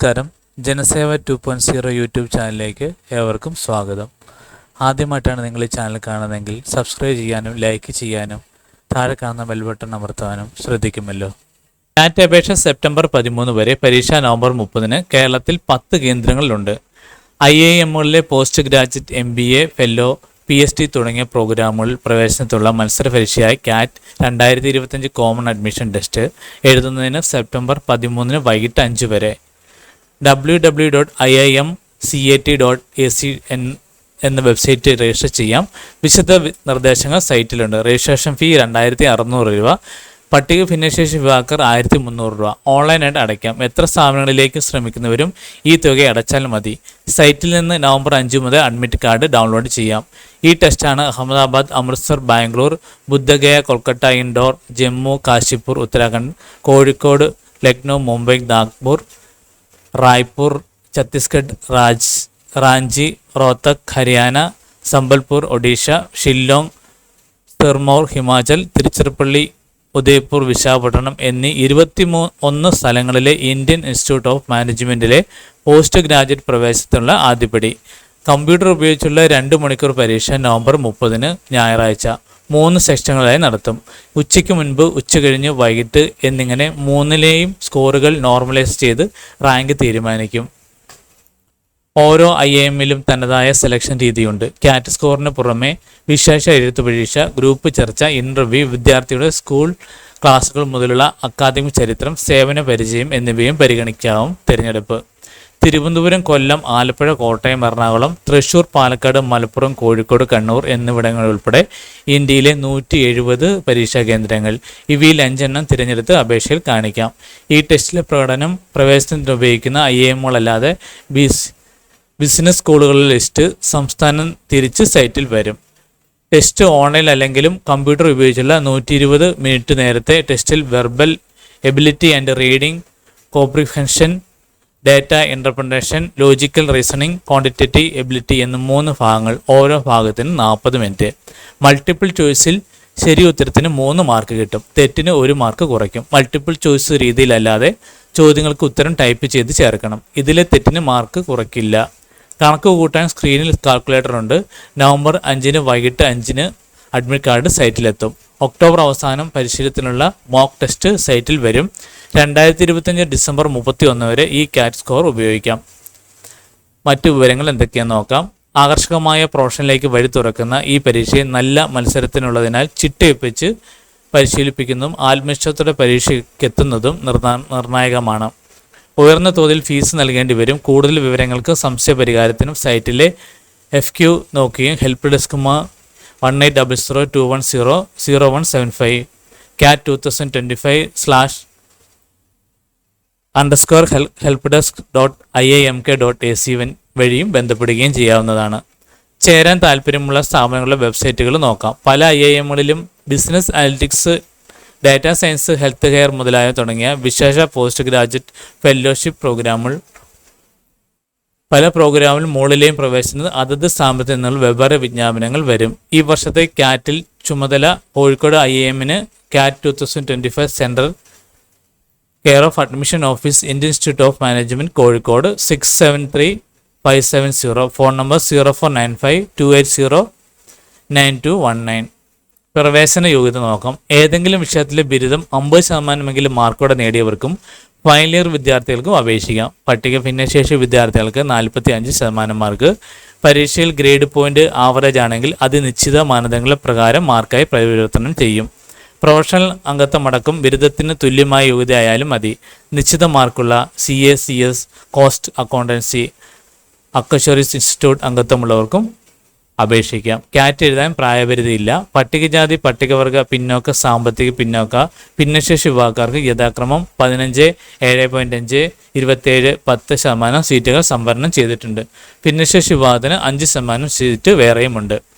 നമസ്കാരം. Janaseva two point zero YouTube ചാനലിലേക്ക് ഏവർക്കും സ്വാഗതം. ആദ്യമായിട്ടാണ് നിങ്ങൾ ഈ ചാനൽ കാണുന്നതെങ്കിൽ സബ്സ്ക്രൈബ് ചെയ്യാനും ലൈക്ക് ചെയ്യാനും താഴെ കാണുന്ന ബെൽ ബട്ടൺ അമർത്താനും ശ്രദ്ധിക്കുമല്ലോ. നാറ്റ് അപേക്ഷ സെപ്റ്റംബർ പതിമൂന്ന് വരെ പരീക്ഷ നവംബർ മുപ്പതിന് കേരളത്തിൽ പത്ത് കേന്ദ്രങ്ങളിലുണ്ട്. I I എമ്മുകളിലെ post graduate M B A fellow P S T തുടങ്ങിയ പ്രോഗ്രാമുകളിൽ പ്രവേശനത്തിലുള്ള മത്സര പരീക്ഷയായ കാറ്റ് രണ്ടായിരത്തി ഇരുപത്തഞ്ച് കോമൺ അഡ്മിഷൻ ടെസ്റ്റ് എഴുതുന്നതിന് സെപ്റ്റംബർ പതിമൂന്നിന് വൈകിട്ട് അഞ്ച് വരെ. W W dot I I M C A T dot A C N എന്ന വെബ്സൈറ്റ് രജിസ്റ്റർ ചെയ്യാം. വിശദ നിർദ്ദേശങ്ങൾ സൈറ്റിലുണ്ട്. രജിസ്ട്രേഷൻ ഫീ രണ്ടായിരത്തി അറുന്നൂറ് രൂപ. പട്ടിക ഭിന്നശേഷി വിഭാഗക്കാർ ആയിരത്തി മുന്നൂറ് രൂപ ഓൺലൈനായിട്ട് അടയ്ക്കാം. എത്ര സ്ഥാപനങ്ങളിലേക്ക് ശ്രമിക്കുന്നവരും ഈ തുക അടച്ചാൽ മതി. സൈറ്റിൽ നിന്ന് നവംബർ അഞ്ച് മുതൽ അഡ്മിറ്റ് കാർഡ് ഡൗൺലോഡ് ചെയ്യാം. ഈ ടെസ്റ്റാണ് അഹമ്മദാബാദ് അമൃത്സർ ബാംഗ്ലൂർ ബുദ്ധഗയ കൊൽക്കത്ത ഇൻഡോർ ജമ്മു കാശിപ്പൂർ ഉത്തരാഖണ്ഡ് കോഴിക്കോട് ലക്നൗ മുംബൈ നാഗ്പൂർ റായ്പൂർ ഛത്തീസ്ഗഡ് രാജ് റാഞ്ചി റോത്തക് ഹരിയാന സംബൽപൂർ ഒഡീഷ ഷില്ലോങ് തിർമോർ ഹിമാചൽ തിരുച്ചിറപ്പള്ളി ഉദയ്പൂർ വിശാഖപട്ടണം എന്നീ ഇരുപത്തിമൂ ഒന്ന് സ്ഥലങ്ങളിലെ ഇന്ത്യൻ ഇൻസ്റ്റിറ്റ്യൂട്ട് ഓഫ് മാനേജ്മെന്റിലെ പോസ്റ്റ് ഗ്രാജുവേറ്റ് പ്രവേശനത്തിനുള്ള ആദ്യപടി. കമ്പ്യൂട്ടർ ഉപയോഗിച്ചുള്ള രണ്ട് മണിക്കൂർ പരീക്ഷ നവംബർ മുപ്പതിന് ഞായറാഴ്ച. മൂന്ന് സെക്ഷനുകളായി നടത്തും. ഉച്ചയ്ക്ക് മുൻപ് ഉച്ച കഴിഞ്ഞ് വൈകിട്ട് എന്നിങ്ങനെ മൂന്നിലെയും സ്കോറുകൾ നോർമലൈസ് ചെയ്ത് റാങ്ക് തീരുമാനിക്കും. ഓരോ ഐ എമ്മിലും തനതായ സെലക്ഷൻ രീതിയുണ്ട്. കാറ്റ് സ്കോറിന് പുറമെ വിശേഷ എഴുത്ത് പരീക്ഷ ഗ്രൂപ്പ് ചർച്ച ഇന്റർവ്യൂ വിദ്യാർത്ഥിയുടെ സ്കൂൾ ക്ലാസുകൾ മുതലുള്ള അക്കാദമിക് ചരിത്രം സേവന പരിചയം എന്നിവയും പരിഗണിക്കാവും തിരഞ്ഞെടുപ്പ്. തിരുവനന്തപുരം കൊല്ലം ആലപ്പുഴ കോട്ടയം എറണാകുളം തൃശൂർ പാലക്കാട് മലപ്പുറം കോഴിക്കോട് കണ്ണൂർ എന്നിവിടങ്ങൾ ഉൾപ്പെടെ ഇന്ത്യയിലെ നൂറ്റി എഴുപത് പരീക്ഷാ കേന്ദ്രങ്ങൾ. ഇവയിൽ അഞ്ചെണ്ണം തിരഞ്ഞെടുത്ത് അപേക്ഷയിൽ കാണിക്കാം. ഈ ടെസ്റ്റിലെ പ്രകടനം പ്രവേശനത്തിന് ഉപയോഗിക്കുന്ന ഐ ബിസ് ബിസിനസ് സ്കൂളുകളുടെ ലിസ്റ്റ് സംസ്ഥാനം തിരിച്ച് സൈറ്റിൽ വരും. ടെസ്റ്റ് ഓൺലൈൻ അല്ലെങ്കിലും കമ്പ്യൂട്ടർ ഉപയോഗിച്ചുള്ള നൂറ്റി ഇരുപത് മിനിറ്റ് നേരത്തെ ടെസ്റ്റിൽ verbal ability and reading comprehension data interpretation logical reasoning quantitative ability എന്ന മൂന്ന് ഭാഗങ്ങൾ ഓരോ ഭാഗത്തിനും നാൽപ്പത് മിനിറ്റ് മൾട്ടിപ്പിൾ ചോയ്സിൽ ശരി ഉത്തരത്തിന് മൂന്ന് മാർക്ക് കിട്ടും. തെറ്റിന് ഒരു മാർക്ക് കുറയ്ക്കും. മൾട്ടിപ്പിൾ ചോയ്സ് രീതിയിലല്ലാതെ ചോദ്യങ്ങൾക്ക് ഉത്തരം ടൈപ്പ് ചെയ്ത് ചേർക്കണം. ഇതിലെ തെറ്റിന് മാർക്ക് കുറയ്ക്കില്ല. കണക്ക് കൂട്ടാൻ സ്ക്രീനിൽ കാൽക്കുലേറ്റർ ഉണ്ട്. നവംബർ അഞ്ചിന് വൈകിട്ട് അഞ്ചിന് അഡ്മിറ്റ് കാർഡ് സൈറ്റിലെത്തും ഒക്ടോബർ അവസാനം പരിശീലനത്തിനുള്ള മോക്ക് ടെസ്റ്റ് സൈറ്റിൽ വരും. രണ്ടായിരത്തി ഇരുപത്തഞ്ച് ഡിസംബർ മുപ്പത്തി ഒന്ന് വരെ ഈ കാറ്റ് സ്കോർ ഉപയോഗിക്കാം. മറ്റു വിവരങ്ങൾ എന്തൊക്കെയാണെന്ന് നോക്കാം. ആകർഷകമായ പ്രൊഫഷനിലേക്ക് വഴി തുറക്കുന്ന ഈ പരീക്ഷയെ നല്ല മത്സരത്തിനുള്ളതിനാൽ ചിട്ടയൊപ്പിച്ച് പരിശീലിപ്പിക്കുന്നതും ആത്മവിശ്വാസത്തോടെ പരീക്ഷയ്ക്കെത്തുന്നതും നിർണ നിർണായകമാണ്. ഉയർന്ന തോതിൽ ഫീസ് നൽകേണ്ടി വരും. കൂടുതൽ വിവരങ്ങൾക്ക് സംശയ പരിഹാരത്തിനും സൈറ്റിലെ എഫ് ക്യു നോക്കുകയും help ഡെസ്കുമാർ one eight double zero two one zero zero one seven five CAT two thousand twenty five slash underscore help desk dot I I M K dot A C വൻ വഴിയും ബന്ധപ്പെടുകയും ചെയ്യാവുന്നതാണ്. ചേരാൻ താല്പര്യമുള്ള സ്ഥാപനങ്ങളുടെ വെബ്സൈറ്റുകൾ നോക്കാം. പല I I എമ്മുകളിലും business analytics data science health care മുതലായ തുടങ്ങിയ വിശേഷ പോസ്റ്റ് ഗ്രാജുവേറ്റ് ഫെലോഷിപ്പ് പ്രോഗ്രാമുകൾ പല പ്രോഗ്രാമിൽ മുകളിലെയും പ്രവേശനത്തിന് അതത് സ്ഥാപനത്തിൽ നിന്നുള്ള വെവ്വേറെ വിജ്ഞാപനങ്ങൾ വരും. ഈ വർഷത്തെ ക്യാറ്റിൽ ചുമതല കോഴിക്കോട് ഐ എമ്മിന് CAT two thousand twenty five central care of admission office Indian institute of management Kozhikode six seven three five seven zero phone number zero four nine five two eight zero nine two one nine പ്രവേശന യോഗ്യത നോക്കാം. ഏതെങ്കിലും വിഷയത്തിലെ ബിരുദം അമ്പത് ശതമാനമെങ്കിലും മാർക്കോടെ നേടിയവർക്കും final year വിദ്യാർത്ഥികൾക്കും അപേക്ഷിക്കാം. പട്ടിക ഭിന്നശേഷി വിദ്യാർത്ഥികൾക്ക് നാൽപ്പത്തി അഞ്ച് ശതമാനം മാർക്ക് പരീക്ഷയിൽ ഗ്രേഡ് പോയിന്റ് ആവറേജ് ആണെങ്കിൽ അത് നിശ്ചിത മാനദണ്ഡങ്ങളെ പ്രകാരം മാർക്കായി പരിവർത്തനം ചെയ്യും. പ്രൊഫഷണൽ അംഗത്വമടക്കം ബിരുദത്തിന് തുല്യമായ യോഗ്യതയായാലും മതി. നിശ്ചിത മാർക്കുള്ള C A C S cost accountancy actuaries institute അംഗത്വമുള്ളവർക്കും അപേക്ഷിക്കാം. കാറ്റ് എഴുതാൻ പ്രായപരിധിയില്ല. പട്ടികജാതി പട്ടികവർഗ പിന്നോക്ക സാമ്പത്തിക പിന്നോക്ക ഭിന്നശേഷി വിഭാഗക്കാർക്ക് യഥാക്രമം പതിനഞ്ച് ഏഴ് പോയിന്റ് അഞ്ച് ഇരുപത്തേഴ് പത്ത് ശതമാനം സീറ്റുകൾ സംവരണം ചെയ്തിട്ടുണ്ട്. ഭിന്നശേഷി വിഭാഗത്തിന് അഞ്ച് ശതമാനം സീറ്റ് വേറെയുമുണ്ട്.